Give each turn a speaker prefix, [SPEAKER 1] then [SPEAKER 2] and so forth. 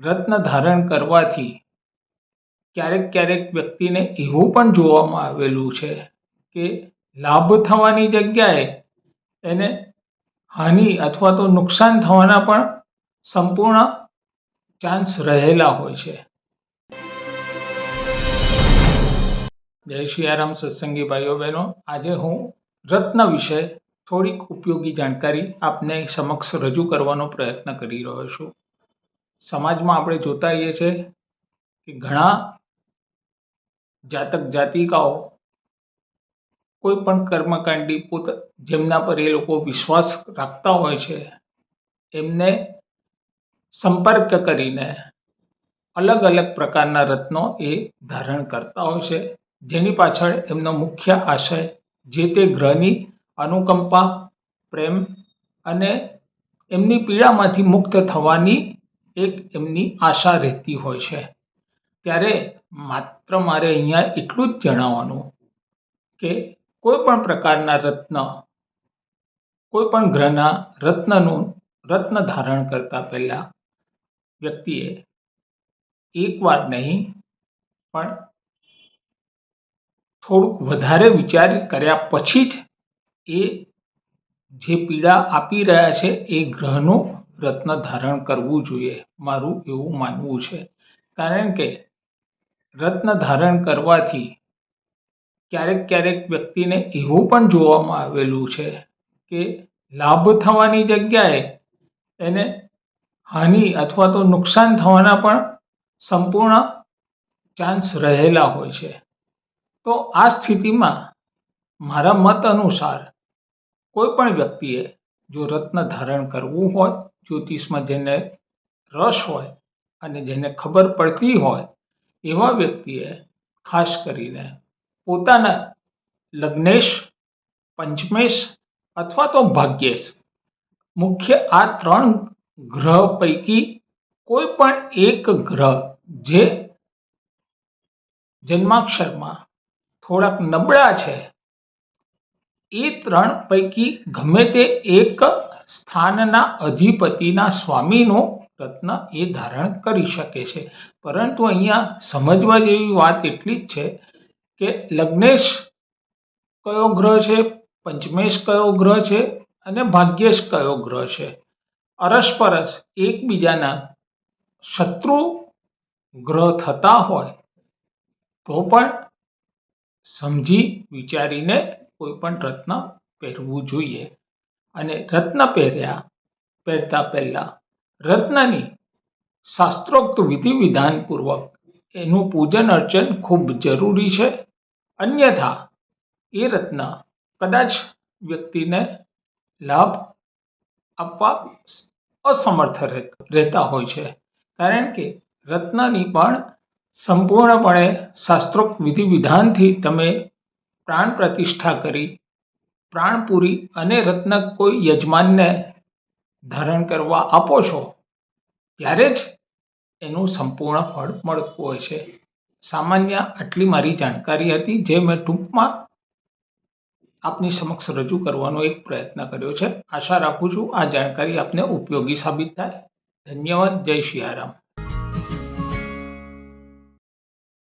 [SPEAKER 1] રત્ન ધારણ કરવાથી ક્યારેક ક્યારેક વ્યક્તિને એવું પણ જોવામાં આવેલું છે કે લાભ થવાની જગ્યાએ એને હાનિ અથવા તો નુકસાન થવાના પણ સંપૂર્ણ ચાન્સ રહેલા હોય છે. જય શિયારામ સત્સંગી ભાઈઓ બહેનો, આજે હું રત્ન વિશે થોડીક ઉપયોગી જાણકારી આપને સમક્ષ રજૂ કરવાનો પ્રયત્ન કરી રહ્યો છું. સમાજમાં આપણે જોતા હોઈએ છીએ કે ઘણા જાતક જાતિકાઓ કોઈ પણ કર્મકાંડી પોત જેમના પર એ લોકો વિશ્વાસ રાખતા હોય છે, એમને સંપર્ક કરીને અલગ અલગ પ્રકારના રત્નો એ ધારણ કરતા હોય છે. જેની પાછળ એમનો મુખ્ય આશય જે તે ગ્રહની અનુકંપા, પ્રેમ અને એમની પીડામાંથી મુક્ત થવાની એક એમની આશા રહેતી હોય છે. ત્યારે માત્ર મારે અહીંયા એટલું જ જણાવવાનું કે કોઈ પણ પ્રકારના રત્ન, કોઈ પણ ગ્રહના રત્નનું રત્ન ધારણ કરતા પહેલાં વ્યક્તિએ એકવાર નહીં, પણ થોડુંક વધારે વિચાર કર્યા પછી જ એ જે પીડા આપી રહ્યા છે એ ગ્રહનું રત્ન ધારણ કરવું જોઈએ. મારું એવું માનવું છે. કારણ કે રત્ન ધારણ કરવાથી ક્યારેક ક્યારેક વ્યક્તિને એવું પણ જોવામાં આવેલું છે કે લાભ થવાની જગ્યાએ એને હાનિ અથવા તો નુકસાન થવાના પણ સંપૂર્ણ ચાન્સ રહેલા હોય છે. તો આ સ્થિતિમાં મારા મત અનુસાર કોઈ પણ વ્યક્તિએ જો રત્ન ધારણ કરવું હોય જ્યોતિષમાં જેને રસ હોય અને જેને ખબર પડતી હોય એવા વ્યક્તિએ ખાસ કરીને પોતાના લગ્નેશ, પંચમેશ અથવા તો ભાગ્યેશ, મુખ્ય આ ત્રણ ગ્રહ પૈકી કોઈ પણ એક ગ્રહ જે જન્માક્ષરમાં થોડાક નબળા છે, એ ત્રણ પૈકી ગમે તે એક સ્થાનના અધિપતિના સ્વામીનો રત્ન એ ધારણ કરી શકે છે. પરંતુ અહીંયા સમજવા જેવી વાત એટલી જ છે કે લગ્નેશ કયો ગ્રહ છે, પંચમેશ કયો ગ્રહ છે અને ભાગ્યેશ કયો ગ્રહ છે. અરસપરસ એકબીજાના શત્રુ ગ્રહ થતા હોય તો પણ સમજી વિચારીને કોઈ પણ રત્ન પહેરવું જોઈએ. અને રત્ન પહેર્યા, પહેરતા પહેલાં રત્નની શાસ્ત્રોક્ત વિધિ વિધાનપૂર્વક એનું પૂજન અર્ચન ખૂબ જરૂરી છે. અન્યથા એ રત્ન કદાચ વ્યક્તિને લાભ આપવા અસમર્થ રહેતા હોય છે. કારણ કે રત્નની પણ સંપૂર્ણપણે શાસ્ત્રોક્ત વિધિ વિધાનથી તમે પ્રાણ પ્રતિષ્ઠા કરી પ્રાણ પૂરી અને રત્ન કોઈ યજમાનને ધારણ કરવા આપો છો, ત્યારે જ એનું સંપૂર્ણ ફળ મળતું હોય છે. સામાન્ય આટલી મારી જાણકારી હતી, જે મેં ટૂંકમાં આપની સમક્ષ રજૂ કરવાનો એક પ્રયત્ન કર્યો છે. આશા રાખું છું આ જાણકારી આપને ઉપયોગી સાબિત થાય. ધન્યવાદ. જય સિયારામ